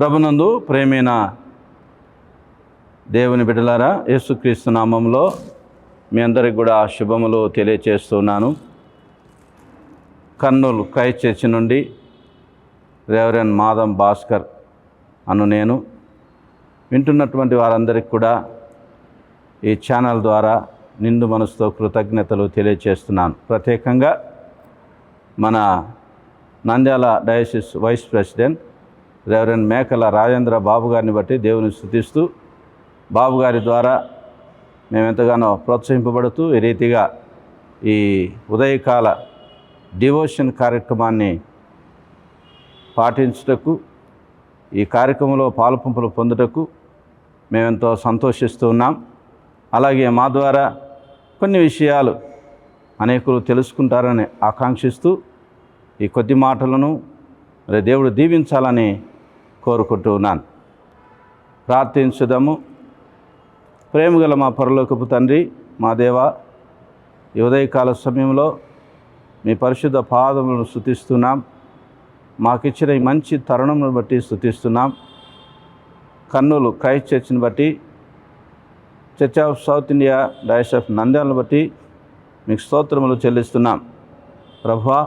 ప్రభునందు ప్రేమైన దేవుని బిడ్డలారా యేసుక్రీస్తు నామంలో మీ అందరికి కూడా శుభములు తెలియచేస్తున్నాను. కర్నూలు క్రై చర్చి నుండి రెవరెన్ మాధం భాస్కర్ అను నేను. వింటున్నటువంటి వారందరికీ కూడా ఈ ఛానల్ ద్వారా నిండు మనసుతో కృతజ్ఞతలు తెలియచేస్తున్నాను. ప్రత్యేకంగా మన Nandyal diocese vice president reverend Mekala Rajendra Babu గారిని బట్టి దేవుని స్థుతిస్తూ బాబు గారి ద్వారా మేము ఎంతగానో ప్రోత్సహింపబడుతూ ఈ రీతిగా ఈ ఉదయకాల డివోషన్ కార్యక్రమాన్ని పాటించుటకు ఈ కార్యక్రమంలో పాలుపంపులు పొందుటకు మేమెంతో సంతోషిస్తూ ఉన్నాం. అలాగే మా ద్వారా కొన్ని విషయాలు అనేకులు తెలుసుకుంటారని ఆకాంక్షిస్తూ ఈ కొద్ది మాటలను మరి దేవుడు దీవించాలని కోరుకుంటూ ఉన్నాను ప్రేమగల మా పరలోకపు తండ్రి మా దేవ ఈ ఉదయకాల సమయంలో మీ పరిశుద్ధ పాదములను స్థుతిస్తున్నాం మాకిచ్చిన ఈ మంచి తరుణమును బట్టి స్థుతిస్తున్నాం కర్నూలు క్రైస్ట్ చర్చ్ని బట్టి church of South India diocese of నంద్యాలను బట్టి మీకు స్తోత్రములు చెల్లిస్తున్నాం. ప్రభా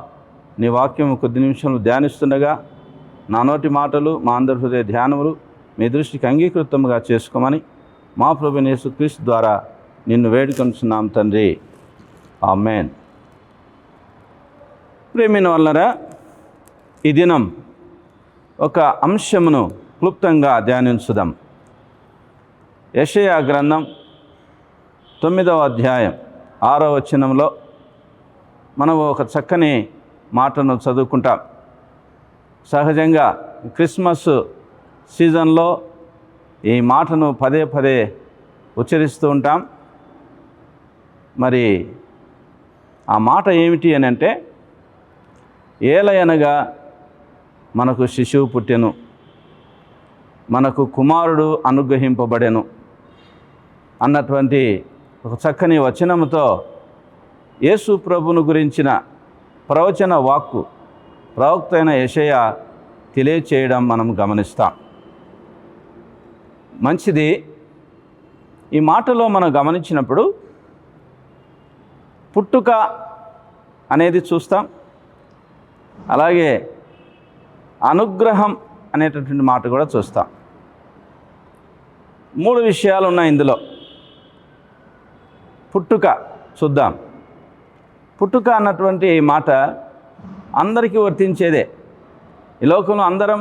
నీ వాక్యం కొద్ది నిమిషంలో ధ్యానిస్తుండగా నా నోటి మాటలు మా అందరి హృదయ ధ్యానములు మీ దృష్టికి అంగీకృతంగా చేసుకోమని మా ప్రభు యేసుక్రీస్తు ద్వారా నిన్ను వేడుకొంటున్నాం తండ్రి. ఆమెన్. ప్రేమిన వల్లరా ఈ దినం ఒక అంశమును క్లుప్తంగా ధ్యానించుదాం. యషయా గ్రంథం తొమ్మిదవ అధ్యాయం ఆరో వచనంలో మనం ఒక చక్కని మాటను చదువుకుంటాం. సహజంగా క్రిస్మస్ సీజన్లో ఈ మాటను పదే పదే ఉచ్చరిస్తూ ఉంటాం. మరి ఆ మాట ఏమిటి అని అంటే ఏలయనగా మనకు శిశువు పుట్టెను మనకు కుమారుడు అనుగ్రహింపబడెను అన్నటువంటి ఒక చక్కని వచనముతో యేసు ప్రభును గురించిన ప్రవచన వాక్కు ప్రవక్త అయిన యషయ తెలియచేయడం మనం గమనిస్తాం. మంచిది ఈ మాటలో మనం గమనించినప్పుడు పుట్టుక అనేది చూస్తాం. అలాగే అనుగ్రహం అనేటటువంటి మాట కూడా చూస్తాం. మూడు విషయాలు ఉన్నాయి ఇందులో. పుట్టుక చూద్దాం. పుట్టుక అన్నటువంటి మాట అందరికీ వర్తించేదే. ఈ లోకంలో అందరం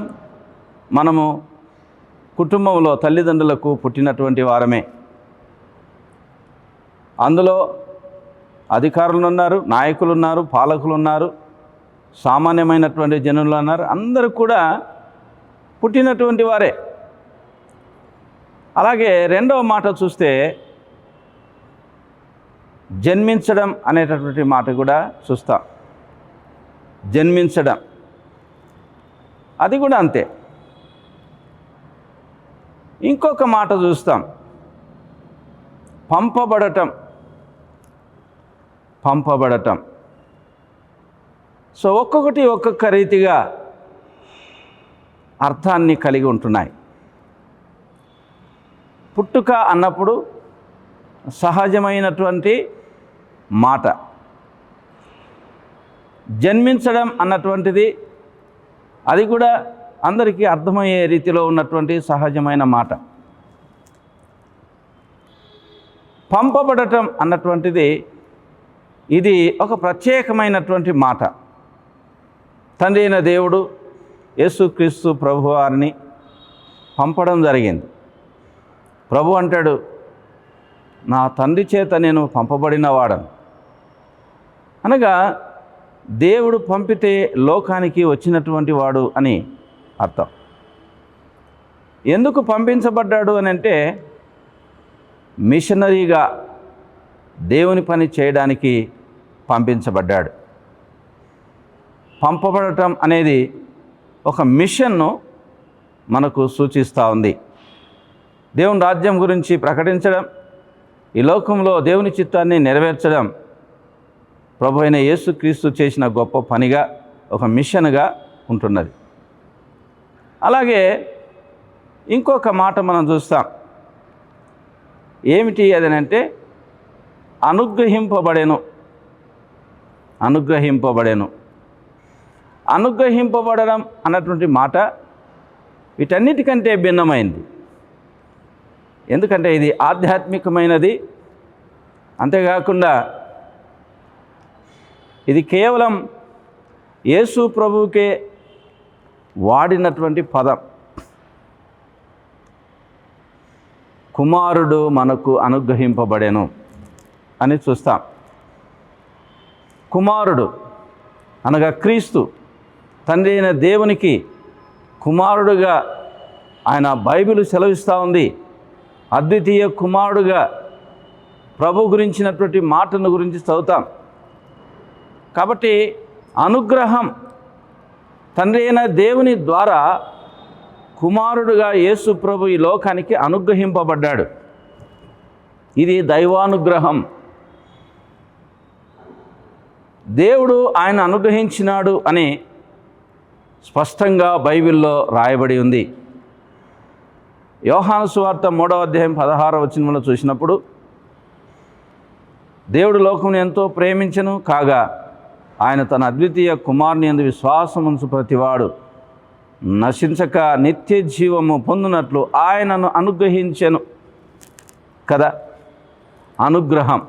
మనము కుటుంబంలో తల్లిదండ్రులకు పుట్టినటువంటి వారమే. అందులో అధికారులు ఉన్నారు నాయకులు ఉన్నారు పాలకులు ఉన్నారు సామాన్యమైనటువంటి జనులు ఉన్నారు అందరూ కూడా పుట్టినటువంటి వారే. అలాగే రెండవ మాట చూస్తే జన్మించడం అనేటటువంటి మాట కూడా చూస్తాం. జన్మించడం. అది కూడా అంతే. ఇంకొక మాట చూస్తాం. పంపబడటం. పంపబడటం. సో ఒక్కొక్కటి ఒక్కొక్క రీతిగా అర్థాన్ని కలిగి ఉంటున్నాయి. పుట్టుక అన్నప్పుడు సహజమైనటువంటి మాట. జన్మించడం అన్నటువంటిది అది కూడా అందరికీ అర్థమయ్యే రీతిలో ఉన్నటువంటి సహజమైన మాట. పంపబడటం అన్నటువంటిది ఇది ఒక ప్రత్యేకమైనటువంటి మాట. తండ్రి అయిన దేవుడు యేసుక్రీస్తు ప్రభువారిని పంపడం జరిగింది. ప్రభు అంటాడు నా తండ్రి చేత నేను పంపబడిన వాడను. అనగా దేవుడు పంపితే లోకానికి వచ్చినటువంటి వాడు అని అర్థం. ఎందుకు పంపించబడ్డాడు అని అంటే మిషనరీగా దేవుని పని చేయడానికి పంపించబడ్డాడు. పంపబడటం అనేది ఒక మిషన్ను మనకు సూచిస్తూ ఉంది. దేవుని రాజ్యం గురించి ప్రకటించడం ఈ లోకంలో దేవుని చిత్తాన్ని నెరవేర్చడం ప్రభు అయిన యేసుక్రీస్తు చేసిన గొప్ప పనిగా ఒక మిషన్గా ఉంటున్నది. అలాగే ఇంకొక మాట మనం చూస్తాం. ఏమిటి అదనంటే అనుగ్రహింపబడెను. అనుగ్రహింపబడెను. అనుగ్రహింపబడడం అన్నటువంటి మాట వీటన్నిటికంటే భిన్నమైంది. ఎందుకంటే ఇది ఆధ్యాత్మికమైనది. అంతేకాకుండా ఇది కేవలం యేసు ప్రభువుకే వాడినటువంటి పదం. కుమారుడు మనకు అనుగ్రహింపబడెను అని చూస్తాం. కుమారుడు అనగా క్రీస్తు తండ్రి అయిన దేవునికి కుమారుడుగా ఆయన బైబిల్ సెలవిస్తూ ఉంది. అద్వితీయ కుమారుడుగా ప్రభు గురించినటువంటి మాటను గురించి చదువుతాం. కాబట్టి అనుగ్రహం తండ్రి అయిన దేవుని ద్వారా కుమారుడుగా యేసు ప్రభు ఈ లోకానికి అనుగ్రహింపబడ్డాడు. ఇది దైవానుగ్రహం. దేవుడు ఆయన అనుగ్రహించినాడు అని స్పష్టంగా బైబిల్లో రాయబడి ఉంది. యోహాను సువార్త మూడవ అధ్యాయం పదహార వచనంలో చూసినప్పుడు దేవుడు లోకం ఎంతో ప్రేమించను కాగా ఆయన తన అద్వితీయ కుమారుని ఎందు విశ్వాసం ఉంచు ప్రతివాడు. నశించక నిత్య జీవము పొందినట్లు ఆయనను అనుగ్రహించెను. కదా? అనుగ్రహం.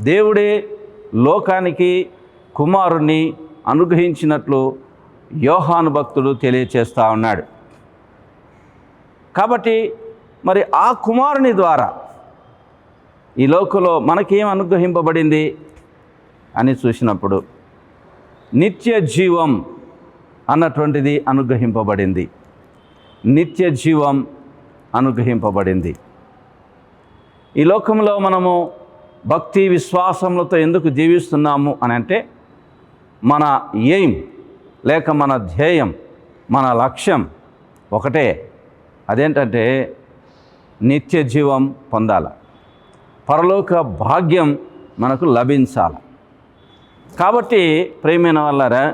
దేవుడే లోకానికి కుమారుణ్ణి అనుగ్రహించినట్లు యోహాను భక్తుడు తెలియచేస్తూ ఉన్నాడు. కాబట్టి మరి ఆ కుమారుని ద్వారా ఈ లోకంలో మనకేం అనుగ్రహింపబడింది అని చూసినప్పుడు నిత్య జీవం అన్నటువంటిది అనుగ్రహింపబడింది. నిత్య జీవం అనుగ్రహింపబడింది. ఈ లోకంలో మనము భక్తి విశ్వాసములతో ఎందుకు జీవిస్తున్నాము అని అంటే మన ఎయిమ్ లేక మన ధ్యేయం మన లక్ష్యం ఒకటే. అదేంటంటే నిత్య జీవం పొందాల. పరలోక భాగ్యం మనకు లభించాలి. కాబట్టి ప్రేమైన వాళ్ళారా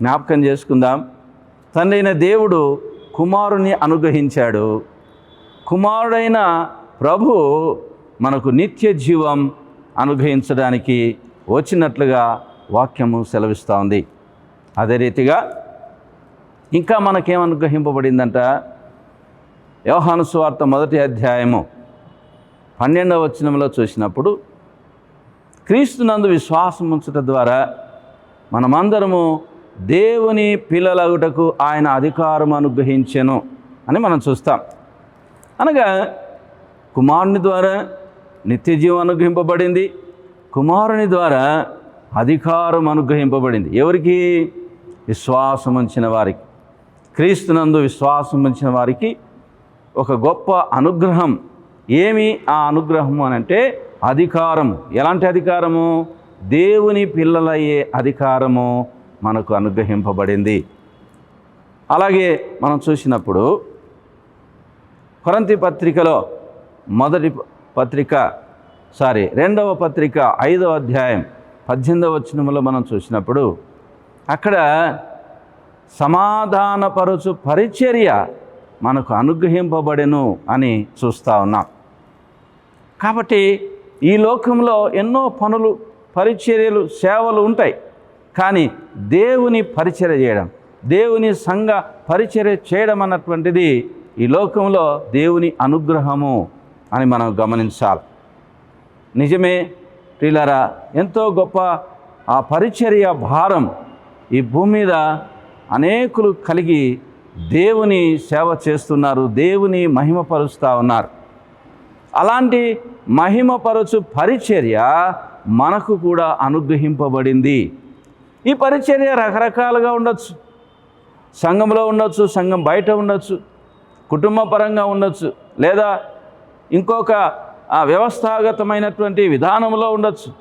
జ్ఞాపకం చేసుకుందాం. తండ్రైన దేవుడు కుమారుని అనుగ్రహించాడు. కుమారుడైన ప్రభు మనకు నిత్య జీవం అనుగ్రహించడానికి వచ్చినట్లుగా వాక్యము సెలవిస్తూ ఉంది. అదే రీతిగా ఇంకా మనకేం అనుగ్రహింపబడిందంట? యోహాను సువార్త మొదటి అధ్యాయము పన్నెండవ వచనంలో చూసినప్పుడు క్రీస్తునందు విశ్వాసం ఉంచట ద్వారా మనమందరము దేవుని పిల్లలగుటకు ఆయన అధికారం అనుగ్రహించెను అని మనం చూస్తాం. అనగా కుమారుని ద్వారా నిత్య జీవం అనుగ్రహింపబడింది. కుమారుని ద్వారా అధికారం అనుగ్రహింపబడింది. ఎవరికి? విశ్వాసం ఉంచిన వారికి. క్రీస్తునందు విశ్వాసం ఉంచిన వారికి ఒక గొప్ప అనుగ్రహం ఏమి ఆ అనుగ్రహం అని అంటే అధికారము. ఎలాంటి అధికారము? దేవుని పిల్లలయ్యే అధికారము మనకు అనుగ్రహింపబడింది. అలాగే మనం చూసినప్పుడు కొరంతి పత్రికలో మొదటి పత్రిక సారీ రెండవ పత్రిక ఐదవ అధ్యాయం పద్దెనిమిదవ వచనములో మనం చూసినప్పుడు అక్కడ సమాధానపరచు పరిచర్య మనకు అనుగ్రహింపబడెను అని చూస్తూ ఉన్నాం. కాబట్టి ఈ లోకంలో ఎన్నో పనులు పరిచర్యలు సేవలు ఉంటాయి. కానీ దేవుని పరిచర్య చేయడం దేవుని సంఘ పరిచర్య చేయడం అన్నటువంటిది ఈ లోకంలో దేవుని అనుగ్రహము అని మనం గమనించాలి. నిజమే ప్రియులారా ఎంతో గొప్ప ఆ పరిచర్య భారం ఈ భూమి మీద అనేకులు కలిగి దేవుని సేవ చేస్తున్నారు దేవుని మహిమపరుస్తూ ఉన్నారు. అలాంటి మహిమపరచు పరిచర్య మనకు కూడా అనుగ్రహింపబడింది. ఈ పరిచర్య రకరకాలుగా ఉండొచ్చు. సంఘంలో ఉండొచ్చు సంఘం బయట ఉండొచ్చు కుటుంబ పరంగా ఉండొచ్చు లేదా ఇంకొక ఆ వ్యవస్థాగతమైనటువంటి విధానంలో ఉండొచ్చు.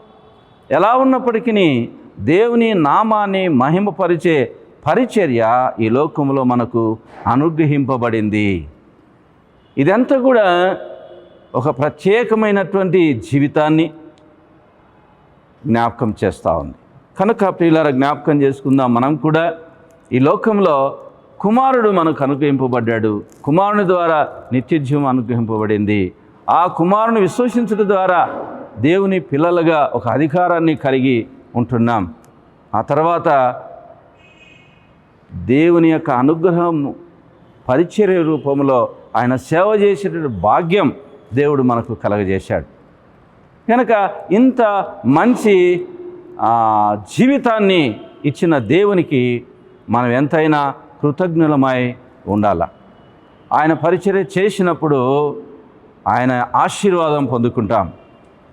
ఎలా ఉన్నప్పటికీ దేవుని నామాన్ని మహిమపరిచే పరిచర్య ఈ లోకంలో మనకు అనుగ్రహింపబడింది. ఇదంతా కూడా ఒక ప్రత్యేకమైనటువంటి జీవితాన్ని జ్ఞాపకం చేస్తూ ఉంది. కనుక ప్రియులార జ్ఞాపకం చేసుకుందాం. మనం కూడా ఈ లోకంలో కుమారుడు మనకు అనుగ్రహింపబడ్డాడు. కుమారుని ద్వారా నిత్యజీవం అనుగ్రహింపబడింది. ఆ కుమారుని విశ్వసించడం ద్వారా దేవుని పిల్లలుగా ఒక అధికారాన్ని కలిగి ఉంటున్నాం. ఆ తర్వాత దేవుని యొక్క అనుగ్రహం పరిచర్య రూపంలో ఆయన సేవ చేసేటువంటి భాగ్యం దేవుడు మనకు కలగజేశాడు. కనుక ఇంత మంచి జీవితాన్ని ఇచ్చిన దేవునికి మనం ఎంతైనా కృతజ్ఞులమై ఉండాల. ఆయన పరిచర్య చేసినప్పుడు ఆయన ఆశీర్వాదం పొందుకుంటాం.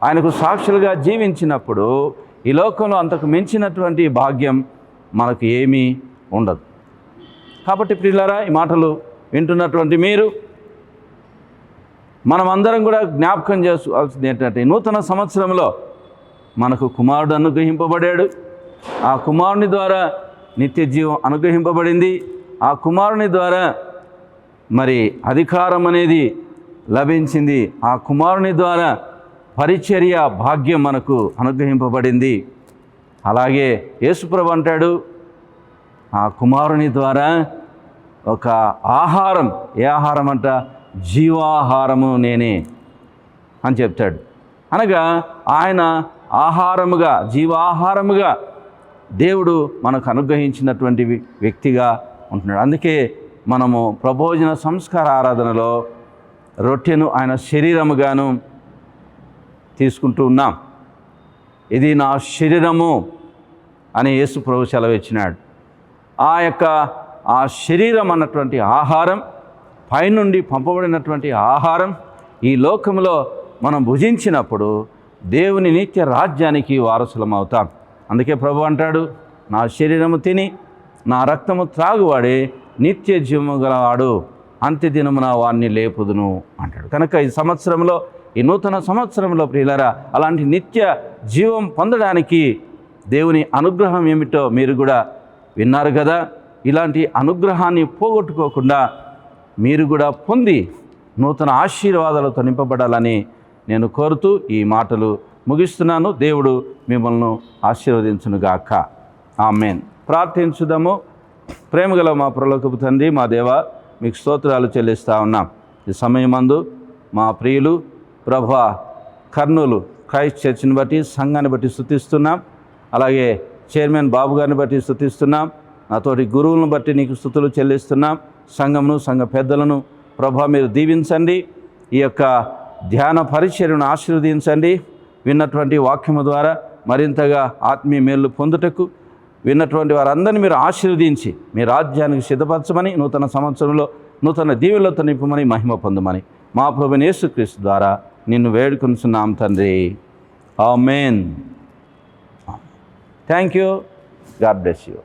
ఆయనకు సాక్షులుగా జీవించినప్పుడు ఈ లోకంలో అంతకు మించినటువంటి భాగ్యం మనకు ఏమీ ఉండదు. కాబట్టి పిల్లరా ఈ మాటలు వింటున్నటువంటి మీరు మనమందరం కూడా జ్ఞాపకం చేసుకోవాల్సింది ఏంటంటే నూతన సంవత్సరంలో మనకు కుమారుడు అనుగ్రహింపబడాడు. ఆ కుమారుని ద్వారా నిత్య జీవం అనుగ్రహింపబడింది. ఆ కుమారుని ద్వారా మరి అధికారం అనేది లభించింది. ఆ కుమారుని ద్వారా పరిచర్య భాగ్యం మనకు అనుగ్రహింపబడింది. అలాగే యేసుప్రభు అంటాడు ఆ కుమారుని ద్వారా ఒక ఆహారం ఏ ఆహారం అంట? జీవాహారము నేనే అని చెప్తాడు. అనగా ఆయన ఆహారముగా జీవాహారముగా దేవుడు మనకు అనుగ్రహించినటువంటి వ్యక్తిగా ఉంటున్నాడు. అందుకే మనము ప్రభోజన సంస్కార ఆరాధనలో రొట్టెను ఆయన శరీరముగాను తీసుకుంటూ ఉన్నాం. ఇది నా శరీరము అని యేసు ప్రభు సెలవు ఇచ్చినాడు ఆ యొక్క ఆ శరీరం అన్నటువంటి ఆహారం పైనుండి పంపబడినటువంటి ఆహారం ఈ లోకంలో మనం భుజించినప్పుడు దేవుని నిత్య రాజ్యానికి వారసులం అవుతాం అందుకే ప్రభు అంటాడు నా శరీరము తిని నా రక్తము త్రాగువాడే నిత్య జీవము గలవాడు. అంత్యదినమున వారిని లేపుదును అంటాడు. కనుక ఈ సంవత్సరంలో ఈ నూతన సంవత్సరంలో ప్రియులరా అలాంటి నిత్య జీవం పొందడానికి దేవుని అనుగ్రహం ఏమిటో మీరు కూడా విన్నారు కదా? ఇలాంటి అనుగ్రహాన్ని పోగొట్టుకోకుండా మీరు కూడా పొంది నూతన ఆశీర్వాదాలతో నింపబడాలని నేను కోరుతూ ఈ మాటలు ముగిస్తున్నాను. దేవుడు మిమ్మల్ని ఆశీర్వదించునుగాక. ఆమెన్. ప్రార్థించుదాము. ప్రేమగల మా ప్రలోకపు తండ్రి మా దేవ మీకు స్తోత్రాలు చెల్లిస్తూ ఉన్నాం. ఈ సమయమందు మా ప్రియులు ప్రభా కర్నూలు క్రైస్ట్ చర్చిని బట్టి సంఘాన్ని బట్టి స్థుతిస్తున్నాం అలాగే చైర్మన్ బాబు గారిని బట్టి స్థుతిస్తున్నాం నాతోటి గురువులను బట్టి నీకు స్థుతులు చెల్లిస్తున్నాం. సంఘమును సంఘ పెద్దలను ప్రభా మీరు దీవించండి. ఈ యొక్క ధ్యాన పరిచర్యను ఆశీర్వదించండి. విన్నటువంటి వాక్యము ద్వారా మరింతగా ఆత్మీయ మేలు పొందుటకు విన్నటువంటి వారందరినీ మీరు ఆశీర్వదించి మీ రాజ్యానికి సిద్ధపరచమని నూతన సంవత్సరంలో నూతన దీవులతో నింపమని మహిమ పొందమని మా ప్రభుని యేసుక్రీస్తు ద్వారా నిన్ను వేడుకొనుచున్నాం తండ్రి. Amen thank you God bless you.